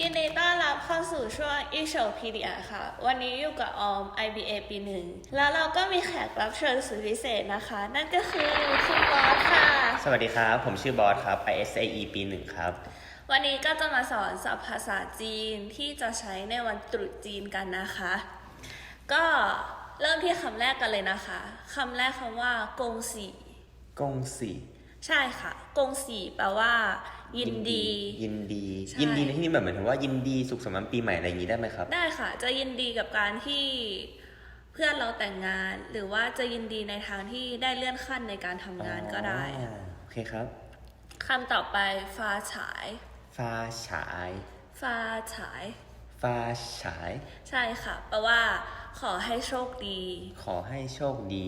ยินดีต้อนรับเข้าสู่ช่วงอีโชพีเดียค่ะ วันนี้อยู่กับออม IBA ปีหนึ่ง แล้วเราก็มีแขกรับเชิญสุดพิเศษนะคะ นั่นก็คือคุณบอสค่ะ สวัสดีครับ ผมชื่อบอสครับ ISAE ปีหนึ่งครับ วันนี้ก็จะมาสอนศัพท์ภาษาจีนที่จะใช้ในวันตรุษจีนกันนะคะ ก็ เริ่มที่คำแรกกันเลยนะคะคำแรกคำว่ากงสีกงสีใช่ค่ะ กงสีแปลว่า ยินดี ยินดี ใช่ ยินดีในที่นี้แบบเหมือนถึงว่ายินดีสุขสันต์วันปีใหม่อะไรอย่างนี้ได้ไหมครับ ได้ค่ะ จะยินดีกับการที่เพื่อนเราแต่งงาน หรือว่าจะยินดีในทางที่ได้เลื่อนขั้นในการทำงานก็ได้อ๋อโอเคครับ คำต่อไปฟ้าฉาย ฟ้าฉาย ฟ้าฉาย ฟ้าฉาย ใช่ค่ะแปลว่า ขอให้โชคดี ขอให้โชคดี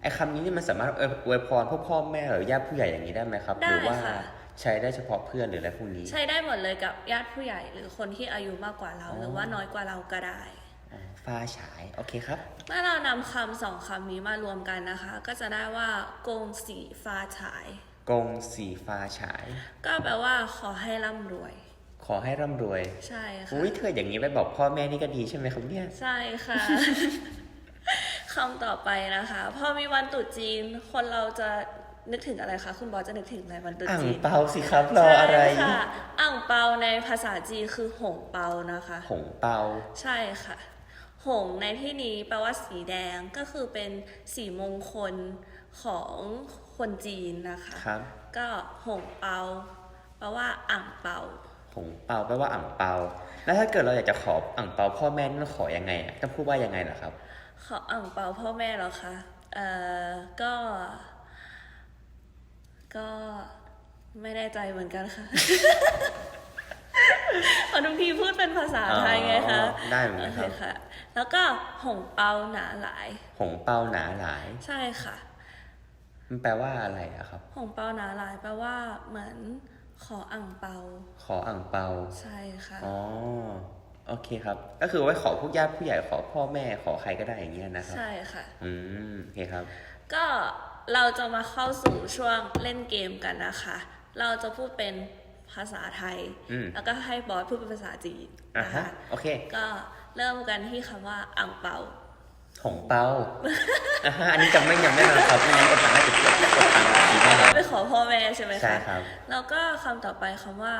ไอ้คำนี้นี่มันสามารถเอ่ออวยพรพวกพ่อแม่หรือญาติผู้ใหญ่อย่างนี้ได้ไหมครับได้หรืว่าค่ะใช้ได้เฉพาะเพื่อนหรืออะไรพวกนี้ ใช้ได้หมดเลยกับญาติผู้ใหญ่หรือคนที่อายุมากกว่าเราอ๋อหรือว่าน้อยกว่าเราก็ได้อ๋อฟ้าฉายโอเคครับ เมื่อเรานำคำสองคำนี้มารวมกันนะคะ ก็จะได้ว่ากงสีฟ้าฉาย กงสีฟ้าฉาย ก็แปลว่าขอให้ร่ำรวย ขอให้ร่ำรวย ใช่ค่ะอุ้ยเธออย่างนี้ไปบอกพ่อแม่นี่ก็ดีใช่ไหมครับเนี่ย ใช่ค่ะคำต่อไปนะคะ พอมีวันตรุษจีน คนเราจะนึกถึงอะไรคะ คุณบอสจะนึกถึงอะไรวันตรุษอ่างจีนเปาสิครับรออะไรใช่ค่ะอ่างเปาในภาษาจีนคือหงเปานะคะ หงเปา ใช่ค่ะ หงในที่นี้แปลว่าสีแดงก็คือเป็นสีมงคลของคนจีนนะคะครับก็หงเปาแปลว่าอ่างเปา หงเปาแปลว่าอ่างเปา แล้วถ้าเกิดเราอยากจะขออ่างเปาพ่อแม่นี่เราขอยังไงอะต้องพูดว่ายังไงล่ะครับ ขออ่างเปาพ่อแม่เหรอคะเอ่อก็ ก็ไม่แน่ใจเหมือนกันค่ะเพราะทุกทีพูดเป็นภาษาไทยไงคะอ๋อได้เหมือนกันครับโอเค่ะ แล้วก็หงเปาหนาหลาย หงเปาหนาหลาย ใช่ค่ะ มันแปลว่าอะไรอะครับ หงเปาหนาหลายแปลว่าเหมือน ขออ่างเปา ขออ่างเปา ใช่ค่ะ อ๋อ โอเคครับ ก็คือไว้ขอพวกญาติผู้ใหญ่ขอพ่อแม่ขอใครก็ได้อย่างเงี้ยนะครับ ใช่ค่ะ อืม โอเคครับ ก็เราจะมาเข้าสู่ช่วงเล่นเกมกันนะคะ เราจะพูดเป็นภาษาไทย อืม แล้วก็ให้บอสพูดเป็นภาษาจีนอะนะฮะ คะ โอเค ก็เริ่มกันที่คำว่าอ่างเปาหงเปา อะฮะอันนี้จำไม่ยำแน่นอนครับไม่งั้นก็ตามน่าจะกดกดตามทีแน่นอนไปขอพ่อแม่ใช่ไหมคะใช่ครับ แล้วก็คำต่อไปคำว่า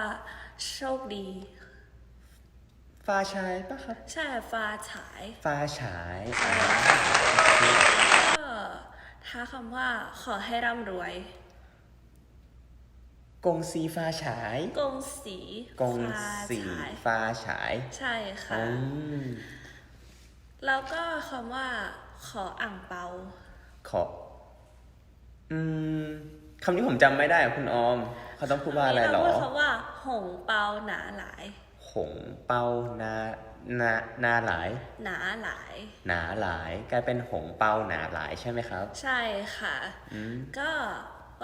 โชคดี ฟ้าฉายปะครับใช่ฟ้าฉายฟ้าฉายอ่าก็ท้าคำว่าขอให้ร่ำรวยกงซีฟ้าฉาย กงสีกงฟ้าสีฉายฟ้าฉาย ใช่ค่ะ อืม แล้วก็คำว่า ขออ่างเปา ขอ อืมคำนี้ผมจำไม่ได้อะคุณออม เขาต้องพูดว่าอะไรหรอเราพูดคำว่า หงเปาหนาหลาย หงเปานานานาหลาย หนาหลาย หนาหลาย กลายเป็นหงเปาหนาหลายใช่ไหมครับ ใช่ค่ะ อืม ก็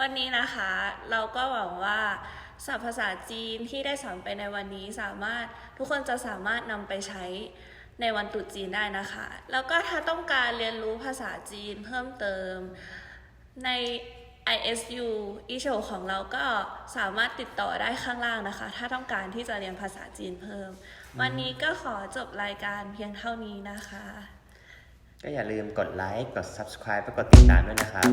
วันนี้นะคะ เราก็หวังว่าศัพท์ภาษาจีนที่ได้สอนไปในวันนี้สามารถทุกคนจะสามารถนำไปใช้ ในวันตรุษจีนได้นะคะ แล้วก็ถ้าต้องการเรียนรู้ภาษาจีนเพิ่มเติมใน ISU อีโชของเราก็สามารถติดต่อได้ข้างล่างนะคะ ถ้าต้องการที่จะเรียนภาษาจีนเพิ่ม วันนี้ก็ขอจบรายการเพียงเท่านี้นะคะ ก็อย่าลืมกดไลค์ กด subscribe และกดติดตามด้วยนะครับ